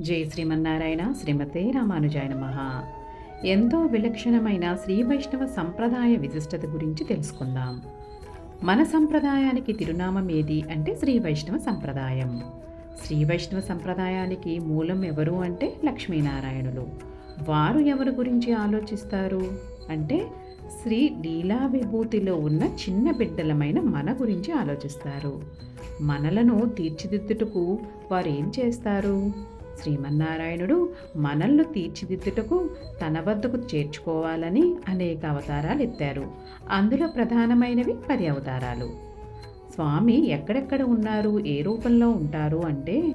జై శ్రీమన్నారాయణ శ్రీమతే రామానుజాయ మహా ఎంతో విలక్షణమైన శ్రీ వైష్ణవ సంప్రదాయ విశిష్టత గురించి తెలుసుకుందాం. మన సంప్రదాయానికి తిరునామం ఏది అంటే శ్రీ వైష్ణవ సంప్రదాయం. శ్రీ వైష్ణవ సంప్రదాయానికి మూలం ఎవరు అంటే లక్ష్మీనారాయణులు. వారు ఎవరి గురించి ఆలోచిస్తారు? అంటే శ్రీ లీలా విభూతిలో ఉన్న చిన్న బిడ్డలమైన మన గురించి ఆలోచిస్తారు. మనలను తీర్చిదిద్దుటకు వారు ఏం చేస్తారు? శ్రీమన్నారాయణుడు మనల్ని తీర్చిదిద్దుటకు తన వద్దకు చేర్చుకోవాలని అనేక అవతారాలు ఎత్తారు. అందులో ప్రధానమైనవి పది అవతారాలు. స్వామి ఎక్కడెక్కడ ఉన్నారు? ఏ రూపంలో ఉంటారు అంటే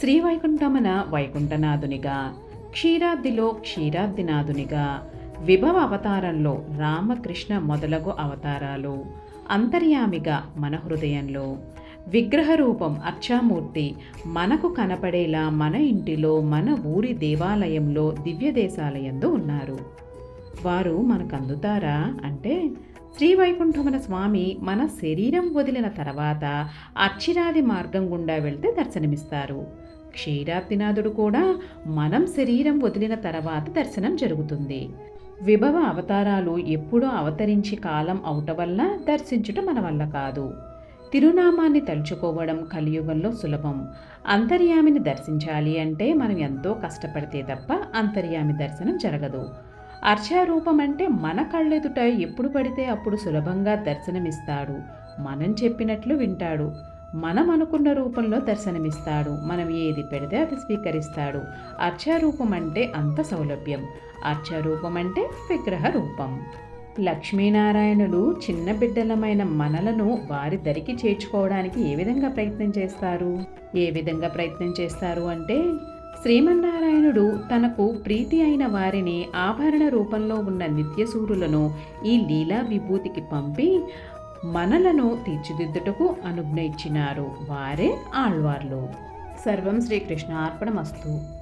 శ్రీవైకుంఠమన వైకుంఠనాథునిగా క్షీరాద్దిలో క్షీరాద్దినాథునిగా విభవ అవతారంలో రామకృష్ణ మొదలగు అవతారాలు అంతర్యామిగా మన హృదయంలో విగ్రహ రూపం అర్చామూర్తి మనకు కనపడేలా మన ఇంటిలో మన ఊరి దేవాలయంలో దివ్య దేశాలయందు ఉన్నారు. వారు మనకు అందుతారా అంటే శ్రీవైకుంఠమున స్వామి మన శరీరం వదిలిన తర్వాత అచ్చిరాది మార్గం గుండా వెళ్తే దర్శనమిస్తారు. క్షీరాబ్దినాథుడు కూడా మనం శరీరం వదిలిన తర్వాత దర్శనం జరుగుతుంది. విభవ అవతారాలు ఎప్పుడో అవతరించి కాలం అవుట వల్ల దర్శించుట మన వల్ల కాదు. తిరునామాన్ని తలుచుకోవడం కలియుగంలో సులభం. అంతర్యామిని దర్శించాలి అంటే మనం ఎంతో కష్టపడితే తప్ప అంతర్యామి దర్శనం జరగదు. అర్చారూపం అంటే మన కళ్ళెదుట ఎప్పుడు పడితే అప్పుడు సులభంగా దర్శనమిస్తాడు. మనం చెప్పినట్లు వింటాడు. మనం అనుకున్న రూపంలో దర్శనమిస్తాడు. మనం ఏది పెడితే అది స్వీకరిస్తాడు. అర్చారూపం అంటే అంత సౌలభ్యం. అర్చారూపం అంటే విగ్రహ రూపం లక్ష్మీనారాయణులు చిన్న బిడ్డలమైన మనలను వారి దరికి చేర్చుకోవడానికి ఏ విధంగా ప్రయత్నం చేస్తారు? ఏ విధంగా ప్రయత్నం చేస్తారు అంటే శ్రీమన్నారాయణుడు తనకు ప్రీతి అయిన వారిని ఆభరణ రూపంలో ఉన్న నిత్యసూరులను ఈ లీలా విభూతికి పంపి మనలను తీర్చిదిద్దుటకు అనుజ్ఞ ఇచ్చినారు వారే ఆళ్వార్లు. సర్వం శ్రీకృష్ణ అర్పణమస్తు